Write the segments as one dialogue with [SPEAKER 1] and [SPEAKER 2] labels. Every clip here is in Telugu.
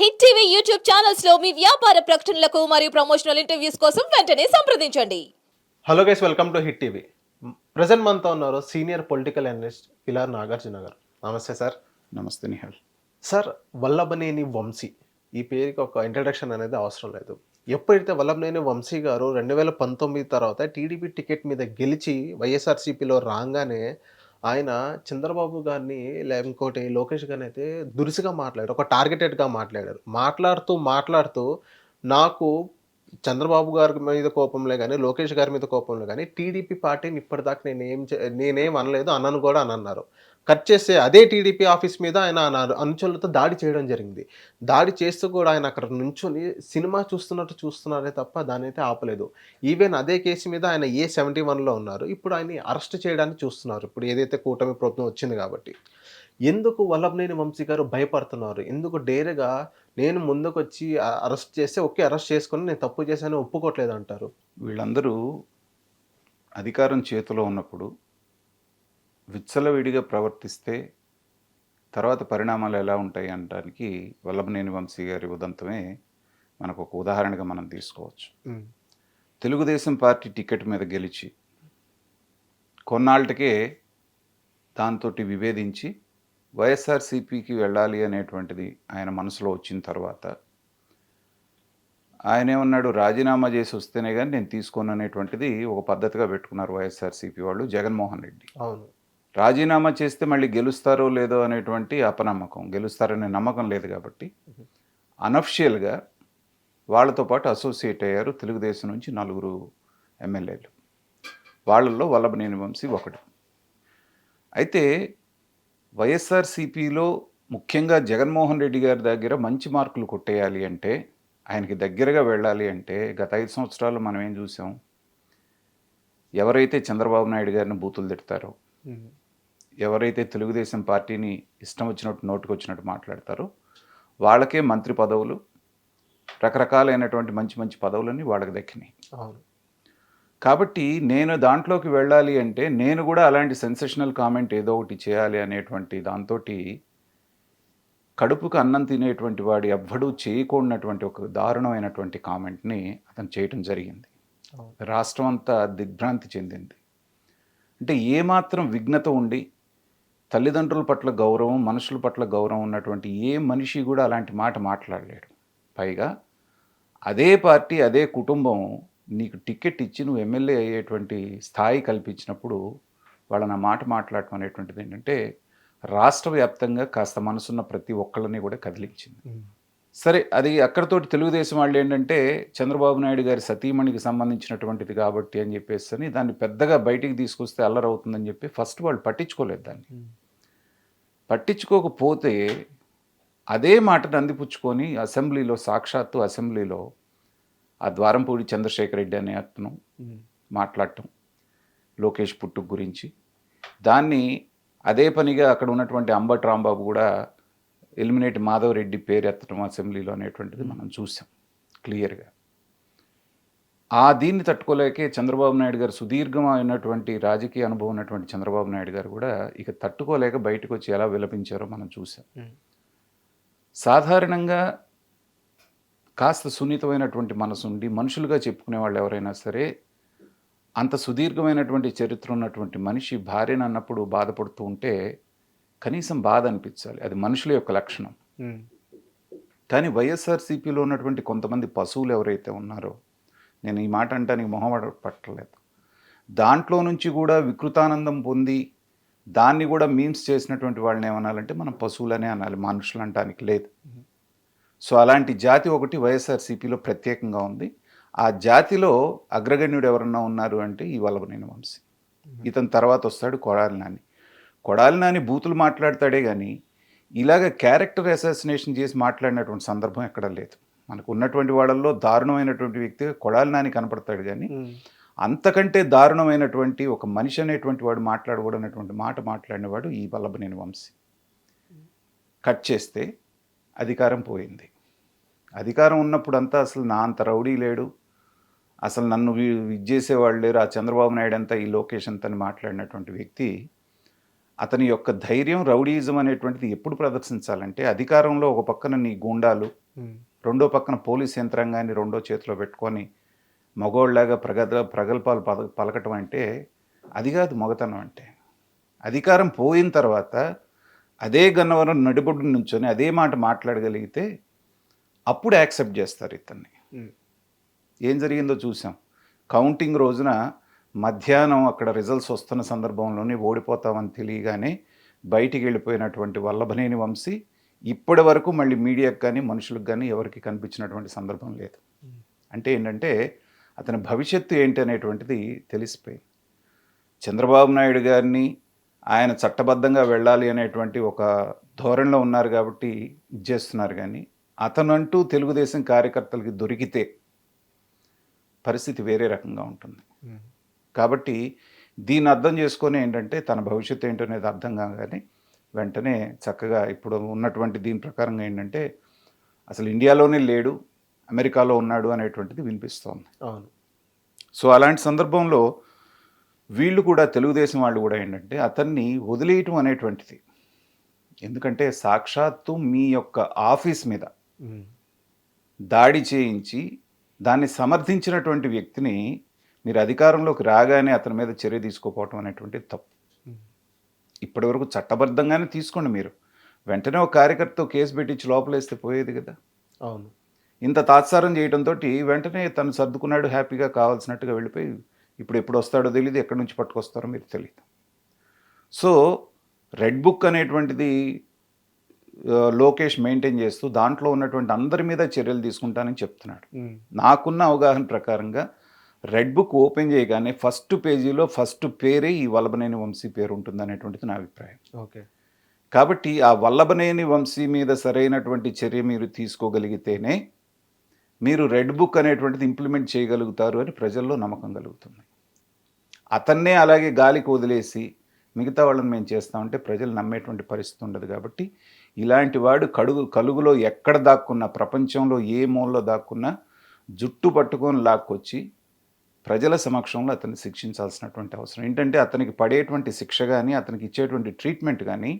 [SPEAKER 1] హిట్ టీవీ యూట్యూబ్ ఛానల్స్లో మీ వ్యాపార ప్రకటనలకు మరియు ప్రమోషనల్ ఇంటర్వ్యూస్ కోసం వెంటనే సంప్రదించండి.
[SPEAKER 2] Hello guys welcome to hit TV. Present మనతో ఉన్నారు senior political analyst Kilar Nagarjuna garu. నమస్తే సార్.
[SPEAKER 3] నమస్తే నిహాల్.
[SPEAKER 2] సార్ వల్లభనేని వంశీ. ఈ పేరుకి ఒక ఇంట్రడక్షన్ అనేది అవసరం లేదు. ఎప్పుడైతే వల్లభనేని వంశీ గారు రెండు వేల పంతొమ్మిది తర్వాత టీడీపీ టికెట్ మీద గెలిచి వైఎస్ఆర్సీపీలో రాగానే ఆయన చంద్రబాబు గారిని లేకపోతే ఇంకోటి లోకేష్ గారిని అయితే దురుసుగా మాట్లాడారు. ఒక టార్గెటెడ్గా మాట్లాడారు. మాట్లాడుతూ మాట్లాడుతూ నాకు చంద్రబాబు గారి మీద కోపంలే కానీ లోకేష్ గారి మీద కోపంలో కానీ టీడీపీ పార్టీని ఇప్పటిదాకా నేనేం చే- నేనేం అనలేదు అన్నను కూడా అని అన్నారు కట్ చేస్తే అదే టీడీపీ ఆఫీస్ మీద ఆయన అనుచరులతో దాడి చేయడం జరిగింది. దాడి చేస్తూ కూడా ఆయన అక్కడ నుంచొని సినిమా చూస్తున్నట్టు చూస్తున్నారే తప్ప దాని అయితే ఆపలేదు. ఈవెన్ అదే కేసు మీద ఆయన ఏ సెవెంటీ వన్లో ఉన్నారు ఇప్పుడు ఆయన అరెస్ట్ చేయడానికి చూస్తున్నారు. ఇప్పుడు ఏదైతే కూటమి ప్రభుత్వం వచ్చింది కాబట్టి. ఎందుకు వల్లభనేని వంశీ గారు భయపడుతున్నారు? ఎందుకు డేరుగా నేను ముందుకు వచ్చి అరెస్ట్ చేస్తే ఓకే అరెస్ట్ చేసుకుని నేను తప్పు చేశాను ఒప్పుకోవట్లేదు అంటారు
[SPEAKER 3] వీళ్ళందరూ అధికారం చేతిలో ఉన్నప్పుడు విచ్చలవిడిగా ప్రవర్తిస్తే తర్వాత పరిణామాలు ఎలా ఉంటాయి అనడానికి వల్లభనేని వంశీ గారి ఉదంతమే మనకు ఒక ఉదాహరణగా మనం తీసుకోవచ్చు. తెలుగుదేశం పార్టీ టికెట్ మీద గెలిచి కొన్నాళ్ళకే దాంతో విభేదించి వైఎస్ఆర్సీపీకి వెళ్ళాలి అనేటువంటిది ఆయన మనసులో వచ్చిన తర్వాత ఆయన ఏమన్నాడు రాజీనామా చేసి వస్తేనే కానీ నేను తీసుకోను అనేటువంటిది ఒక పద్ధతిగా పెట్టుకున్నారు వైఎస్ఆర్సీపీ వాళ్ళు జగన్మోహన్ రెడ్డి.
[SPEAKER 2] అవును.
[SPEAKER 3] రాజీనామా చేస్తే మళ్ళీ గెలుస్తారో లేదో అనేటువంటి అపనమ్మకం. గెలుస్తారనే నమ్మకం లేదు కాబట్టి అనఫిషియల్గా వాళ్ళతో పాటు అసోసియేట్ అయ్యారు తెలుగుదేశం నుంచి నలుగురు ఎమ్మెల్యేలు. వాళ్ళల్లో వల్లభనేని వంశీ ఒకటి అయితే వైఎస్ఆర్సీపీలో ముఖ్యంగా జగన్మోహన్ రెడ్డి గారి దగ్గర మంచి మార్కులు కొట్టేయాలి అంటే ఆయనకి దగ్గరగా వెళ్ళాలి అంటే గత ఐదు సంవత్సరాలు మనం ఏం చూసాం? ఎవరైతే చంద్రబాబు నాయుడు గారిని బూతులు తిడతారో ఎవరైతే తెలుగుదేశం పార్టీని ఇష్టం వచ్చినట్టు నోటుకు వచ్చినట్టు మాట్లాడతారో వాళ్ళకే మంత్రి పదవులు రకరకాలైనటువంటి మంచి మంచి పదవులన్నీ వాళ్ళకి దక్కినాయి. కాబట్టి నేను దాంట్లోకి వెళ్ళాలి అంటే నేను కూడా అలాంటి సెన్సేషనల్ కామెంట్ ఏదో ఒకటి చేయాలి అనేటువంటి దాంతో కడుపుకు అన్నం తినేటువంటి వాడు ఎవ్వడూ చేయకూడనటువంటి ఒక దారుణమైనటువంటి కామెంట్ని అతను చేయటం జరిగింది. రాష్ట్రం అంతా దిగ్భ్రాంతి చెందింది. అంటే ఏమాత్రం విఘ్నత ఉండి తల్లిదండ్రుల పట్ల గౌరవం మనుషుల పట్ల గౌరవం ఉన్నటువంటి ఏ మనిషి కూడా అలాంటి మాట మాట్లాడలేడు. పైగా అదే పార్టీ అదే కుటుంబం నీకు టికెట్ ఇచ్చి నువ్వు ఎమ్మెల్యే అయ్యేటువంటి స్థాయి కల్పించినప్పుడు వాళ్ళని ఆ మాట మాట్లాడటం అనేటువంటిది ఏంటంటే రాష్ట్ర వ్యాప్తంగా కాస్త మనసున్న ప్రతి ఒక్కళ్ళని కూడా కదిలించింది. సరే అది అక్కడతోటి తెలుగుదేశం వాళ్ళు ఏంటంటే చంద్రబాబు నాయుడు గారి సతీమణికి సంబంధించినటువంటిది కాబట్టి అని చెప్పేసి అని దాన్ని పెద్దగా బయటికి తీసుకొస్తే అల్లరవుతుందని చెప్పి ఫస్ట్ వాళ్ళు పట్టించుకోలేదు దాన్ని. పట్టించుకోకపోతే అదే మాటను అందిపుచ్చుకొని అసెంబ్లీలో సాక్షాత్తు అసెంబ్లీలో ఆ ద్వారంపూడి చంద్రశేఖర్ రెడ్డి అనే అతను మాట్లాడటం లోకేష్ పుట్టుకు గురించి. దాన్ని అదే పనిగా అక్కడ ఉన్నటువంటి అంబట్ రాంబాబు కూడా ఎలిమినేట్ మాధవ్ రెడ్డి పేరు ఎత్తడం అసెంబ్లీలో అనేటువంటిది మనం చూసాం క్లియర్గా. ఆ దీన్ని తట్టుకోలేకే చంద్రబాబు నాయుడు గారు సుదీర్ఘమైనటువంటి రాజకీయ అనుభవం ఉన్నటువంటి చంద్రబాబు నాయుడు గారు కూడా ఇక తట్టుకోలేక బయటకు వచ్చి ఎలా విలపించారో మనం చూసాం సాధారణంగా కాస్త సున్నితమైనటువంటి మనసు ఉండి మనుషులుగా చెప్పుకునే వాళ్ళు ఎవరైనా సరే అంత సుదీర్ఘమైనటువంటి చరిత్ర ఉన్నటువంటి మనిషి భార్యను అన్నప్పుడు బాధపడుతూ ఉంటే కనీసం బాధ అనిపించాలి. అది మనుషుల యొక్క లక్షణం. కానీ వైఎస్ఆర్సీపీలో ఉన్నటువంటి కొంతమంది పశువులు ఎవరైతే ఉన్నారో నేను ఈ మాట అంటానికి మొహమాట పట్టలేదు. దాంట్లో నుంచి కూడా వికృతానందం పొంది దాన్ని కూడా మీమ్స్ చేసినటువంటి వాళ్ళని ఏమనాలంటే మనం పశువులనే అనాలి మనుషులు అనటానికి లేదు. సో అలాంటి జాతి ఒకటి వైఎస్ఆర్సీపీలో ప్రత్యేకంగా ఉంది. ఆ జాతిలో అగ్రగణ్యుడు ఎవరన్నా ఉన్నారు అంటే ఈ వల్లభనేని వంశీ. ఇతని తర్వాత వస్తాడు కొడాలి నాని. కొడాలి నాని బూతులు మాట్లాడతాడే కానీ ఇలాగ క్యారెక్టర్ అసాసినేషన్ చేసి మాట్లాడినటువంటి సందర్భం ఎక్కడ లేదు. మనకు ఉన్నటువంటి వాళ్ళల్లో దారుణమైనటువంటి వ్యక్తిగా కొడాలి నాని కనపడతాడు కానీ అంతకంటే దారుణమైనటువంటి ఒక మనిషి అనేటువంటి వాడు మాట్లాడకూడనటువంటి మాట మాట్లాడినవాడు ఈ వల్లభనేని వంశీ. కట్ చేస్తే అధికారం పోయింది. అధికారం ఉన్నప్పుడు అంతా అసలు నా అంత రౌడీ లేడు. అసలు నన్ను చేసేవాళ్ళు లేరు. ఆ చంద్రబాబు నాయుడు అంతా ఈ లోకేష్ అంతా అని మాట్లాడినటువంటి వ్యక్తి అతని యొక్క ధైర్యం రౌడీయిజం అనేటువంటిది ఎప్పుడు ప్రదర్శించాలంటే అధికారంలో ఒక పక్కన నీ గూండాలు. రెండో పక్కన పోలీస్ యంత్రాంగాన్ని రెండో చేతిలో పెట్టుకొని మగోళ్ళలాగా ప్రగద ప్రగల్భాలు పల పలకటం అంటే అది కాదు మగతనం అంటే. అధికారం పోయిన తర్వాత అదే గన్నవరం నడిబొడ్డు నుంచొని అదే మాట మాట్లాడగలిగితే అప్పుడు యాక్సెప్ట్ చేస్తారు ఇతన్ని. ఏం జరిగిందో చూసాం కౌంటింగ్ రోజున మధ్యాహ్నం అక్కడ రిజల్ట్స్ వస్తున్న సందర్భంలోనే ఓడిపోతామని తెలియగానే బయటికి వెళ్ళిపోయినటువంటి వల్లభనేని వంశీ ఇప్పటి వరకు మళ్ళీ మీడియాకు కానీ మనుషులకు కానీ ఎవరికి కనిపించినటువంటి సందర్భం లేదు. అంటే ఏంటంటే అతని భవిష్యత్తు ఏంటి అనేటువంటిది తెలిసిపోయింది. చంద్రబాబు నాయుడు గారిని ఆయన చట్టబద్ధంగా వెళ్ళాలి అనేటువంటి ఒక ధోరణిలో ఉన్నారు కాబట్టి ఇది చేస్తున్నారు కానీ అతనంటూ తెలుగుదేశం కార్యకర్తలకి దొరికితే పరిస్థితి వేరే రకంగా ఉంటుంది. కాబట్టి దీన్ని అర్థం చేసుకొని ఏంటంటే తన భవిష్యత్తు ఏంటో అనేది అర్థం కాగానే వెంటనే చక్కగా ఇప్పుడు ఉన్నటువంటి దీని ప్రకారంగా ఏంటంటే అసలు ఇండియాలోనే లేడు అమెరికాలో ఉన్నాడు అనేటువంటిది వినిపిస్తోంది
[SPEAKER 2] అవును
[SPEAKER 3] సో అలాంటి సందర్భంలో వీళ్ళు కూడా తెలుగుదేశం వాళ్ళు కూడా ఏంటంటే అతన్ని వదిలేయటం అనేటువంటిది ఎందుకంటే సాక్షాత్తు మీ యొక్క ఆఫీస్ మీద. దాడి చేయించి దాన్ని సమర్థించినటువంటి వ్యక్తిని మీరు అధికారంలోకి రాగానే అతని మీద చర్య తీసుకోపోవటం అనేటువంటిది తప్పు. ఇప్పటివరకు చట్టబద్ధంగానే తీసుకోండి మీరు. వెంటనే ఒక కార్యకర్త కేసు పెట్టించి లోపలేస్తే పోయేది కదా.
[SPEAKER 2] అవును.
[SPEAKER 3] ఇంత తాత్సారం చేయడంతో వెంటనే తను సర్దుకున్నాడు హ్యాపీగా కావాల్సినట్టుగా వెళ్ళిపోయి ఇప్పుడు ఎప్పుడు వస్తాడో తెలియదు ఎక్కడి నుంచి పట్టుకొస్తారో మీరు తెలియదు సో రెడ్ బుక్ అనేటువంటిది లోకేష్ మెయింటైన్ చేస్తూ దాంట్లో ఉన్నటువంటి అందరి మీద చర్యలు తీసుకుంటానని చెప్తున్నాడు. నాకున్న అవగాహన ప్రకారంగా రెడ్ బుక్ ఓపెన్ చేయగానే ఫస్ట్ పేజీలో ఫస్ట్ పేరే ఈ వల్లభనేని వంశీ పేరు ఉంటుంది అనేటువంటిది నా అభిప్రాయం.
[SPEAKER 2] ఓకే.
[SPEAKER 3] కాబట్టి ఆ వల్లభనేని వంశీ మీద సరైనటువంటి చర్య మీరు తీసుకోగలిగితేనే మీరు రెడ్ బుక్ అనేటువంటిది ఇంప్లిమెంట్ చేయగలుగుతారు అని ప్రజల్లో నమ్మకం కలుగుతుంది. అతన్నే అలాగే గాలికి వదిలేసి మిగతా వాళ్ళని మేము చేస్తామంటే ప్రజలు నమ్మేటువంటి పరిస్థితి ఉండదు కాబట్టి ఇలాంటి వాడు కడుగు కలుగులో ఎక్కడ దాక్కున్నా ప్రపంచంలో ఏ మూలలో దాక్కున్నా జుట్టు పట్టుకొని లాక్కొచ్చి ప్రజల సమక్షంలో అతన్ని శిక్షించాల్సినటువంటి అవసరం. ఏంటంటే అతనికి పడేటువంటి శిక్ష కానీ అతనికి ఇచ్చేటువంటి ట్రీట్మెంట్ కానీ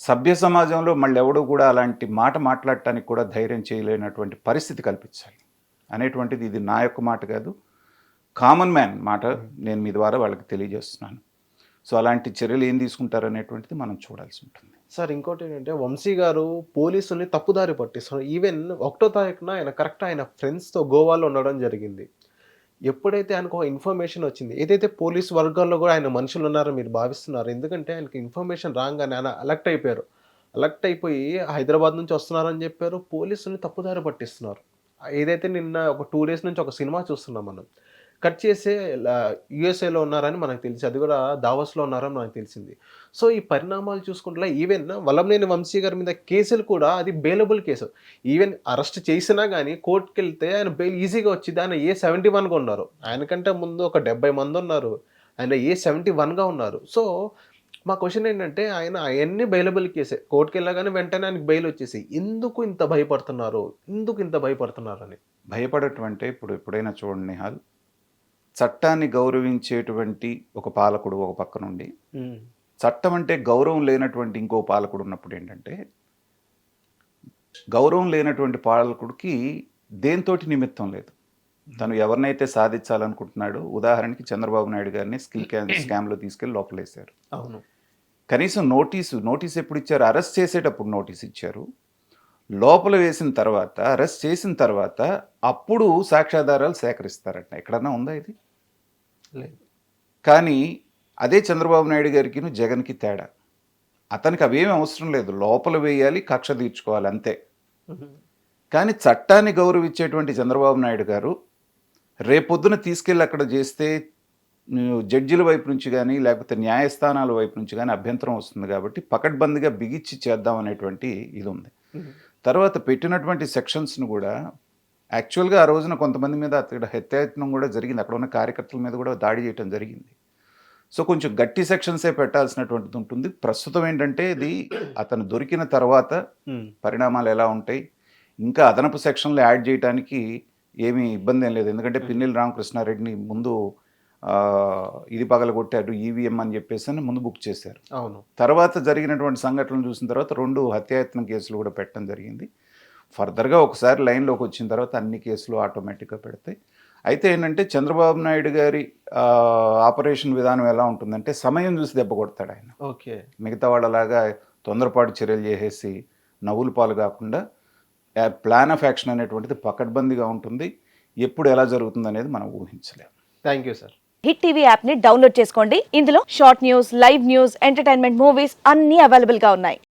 [SPEAKER 3] సభ్య సమాజంలో మళ్ళీ ఎవడూ కూడా అలాంటి మాట మాట్లాడటానికి కూడా ధైర్యం చేయలేనటువంటి పరిస్థితి కల్పించాలి. అనేటువంటిది ఇది నా యొక్క మాట కాదు. కామన్ మ్యాన్ మాట నేను మీ ద్వారా వాళ్ళకి తెలియజేస్తున్నాను. సో అలాంటి చర్యలు ఏం తీసుకుంటారు అనేటువంటిది మనం చూడాల్సి ఉంటుంది.
[SPEAKER 2] సార్ ఇంకోటి ఏంటంటే వంశీ గారు పోలీసుల్ని తప్పుదారి పట్టిస్తున్నారు. ఈవెన్ ఒకటో తారీఖున ఆయన కరెక్ట్ ఆయన ఫ్రెండ్స్తో గోవాలో ఉండడం జరిగింది. ఎప్పుడైతే ఆయనకు ఇన్ఫర్మేషన్ వచ్చింది ఏదైతే పోలీస్ వర్గాల్లో కూడా ఆయన మనుషులు ఉన్నారో మీరు భావిస్తున్నారు. ఎందుకంటే ఆయనకి ఇన్ఫర్మేషన్ రాగానే ఆయన అలర్ట్ అయిపోయారు. అలర్ట్ అయిపోయి హైదరాబాద్ నుంచి వస్తున్నారని చెప్పారు. పోలీసుల్ని తప్పుదారి పట్టిస్తున్నారు. ఏదైతే నిన్న ఒక టూ డేస్ నుంచి ఒక సినిమా చూస్తున్నాం మనం కట్ చేసే యుఎస్ఏలో ఉన్నారని మనకు తెలిసి అది కూడా దావస్లో ఉన్నారని మనకు తెలిసింది. సో ఈ పరిణామాలు చూసుకుంటే ఈవెన్ వల్లభనేని వంశీ గారి మీద కేసులు కూడా అది బెయిలబుల్ కేసు. ఈవెన్ అరెస్ట్ చేసినా కానీ కోర్టుకి వెళ్తే ఆయన బెయిల్ ఈజీగా వచ్చింది. ఆయన ఏ సెవెంటీ వన్గా ఉన్నారు. ఆయనకంటే ముందు ఒక డెబ్బై మంది ఉన్నారు. ఆయన ఏ సెవెంటీ వన్గా ఉన్నారు. సో మా క్వశ్చన్ ఏంటంటే ఆయన అవన్నీ బెయిలబుల్ కేసే. కోర్టుకి వెళ్ళగానే వెంటనే ఆయనకి బెయిల్ వచ్చేసి ఎందుకు ఇంత భయపడుతున్నారు? ఎందుకు ఇంత భయపడుతున్నారు అని
[SPEAKER 3] భయపడటం అంటే ఇప్పుడు ఎప్పుడైనా చూడండి నిహాల్ చట్టాన్ని గౌరవించేటువంటి ఒక పాలకుడు ఒక పక్క నుండి. చట్టం అంటే గౌరవం లేనటువంటి ఇంకో పాలకుడు ఉన్నప్పుడు ఏంటంటే గౌరవం లేనటువంటి పాలకుడికి దేంతోటి నిమిత్తం లేదు. తను ఎవరినైతే సాధించాలనుకుంటున్నాడో ఉదాహరణకి చంద్రబాబు నాయుడు గారిని స్కిల్ క్యాన్ స్కామ్లో తీసుకెళ్ళి లోపలేశారు.
[SPEAKER 2] అవును.
[SPEAKER 3] కనీసం నోటీసు నోటీస్ ఎప్పుడు ఇచ్చారు? అరెస్ట్ చేసేటప్పుడు నోటీస్ ఇచ్చారు. లోపల వేసిన తర్వాత అరెస్ట్ చేసిన తర్వాత అప్పుడు సాక్ష్యాధారాలు సేకరిస్తారట. ఎక్కడన్నా ఉందా ఇది? కానీ అదే చంద్రబాబు నాయుడు గారికి జగన్కి తేడా. అతనికి అవేమీ అవసరం లేదు. లోపల వేయాలి కక్ష తీర్చుకోవాలి అంతే. కానీ చట్టాన్ని గౌరవించేటువంటి చంద్రబాబు నాయుడు గారు రేపొద్దున తీసుకెళ్ళి అక్కడ చేస్తే జడ్జిల వైపు నుంచి కానీ లేకపోతే న్యాయస్థానాల వైపు నుంచి కానీ అభ్యంతరం వస్తుంది కాబట్టి పకడ్బందీగా బిగిచ్చి చేద్దాం అనేటువంటి ఇది ఉంది. తర్వాత పెట్టినటువంటి సెక్షన్స్ను కూడా యాక్చువల్గా ఆ రోజున కొంతమంది మీద అక్కడ హత్యాయత్నం కూడా జరిగింది. అక్కడ ఉన్న కార్యకర్తల మీద కూడా దాడి చేయడం జరిగింది. సో కొంచెం గట్టి సెక్షన్సే పెట్టాల్సినటువంటిది ఉంటుంది. ప్రస్తుతం ఏంటంటే ఇది అతను దొరికిన తర్వాత పరిణామాలు ఎలా ఉంటాయి? ఇంకా అదనపు సెక్షన్లు యాడ్ చేయడానికి ఏమీ ఇబ్బంది ఏం లేదు. ఎందుకంటే పిన్నెల రామకృష్ణారెడ్డిని ముందు ఇది పగలగొట్టారు ఈవీఎం అని చెప్పేసి అని ముందు బుక్ చేశారు.
[SPEAKER 2] అవును.
[SPEAKER 3] తర్వాత జరిగినటువంటి సంఘటనలు చూసిన తర్వాత రెండు హత్యాయత్నం కేసులు కూడా పెట్టడం జరిగింది. ఫర్దర్గా ఒకసారి లైన్లోకి వచ్చిన తర్వాత అన్ని కేసులు ఆటోమేటిక్గా పెడతాయి. అయితే ఏంటంటే చంద్రబాబు నాయుడు గారి ఆ, ఆపరేషన్ విధానం ఎలా ఉంటుందంటే సమయం చూసి దెబ్బ కొడతాడు ఆయన.
[SPEAKER 2] ఓకే.
[SPEAKER 3] మిగతా వాళ్ళలాగా తొందరపాటు చర్యలు చేసేసి నవ్వుల పాలు కాకుండా ప్లాన్ ఆఫ్ యాక్షన్ అనేటువంటిది పకడ్బందీగా ఉంటుంది. ఎప్పుడు ఎలా జరుగుతుంది అనేది మనం ఊహించలేము
[SPEAKER 2] thank you sir.
[SPEAKER 1] Hit TV యాప్ని డౌన్లోడ్ చేసుకోండి. ఇందులో short news live news entertainment movies అన్ని అవైలబుల్గా ఉన్నాయి.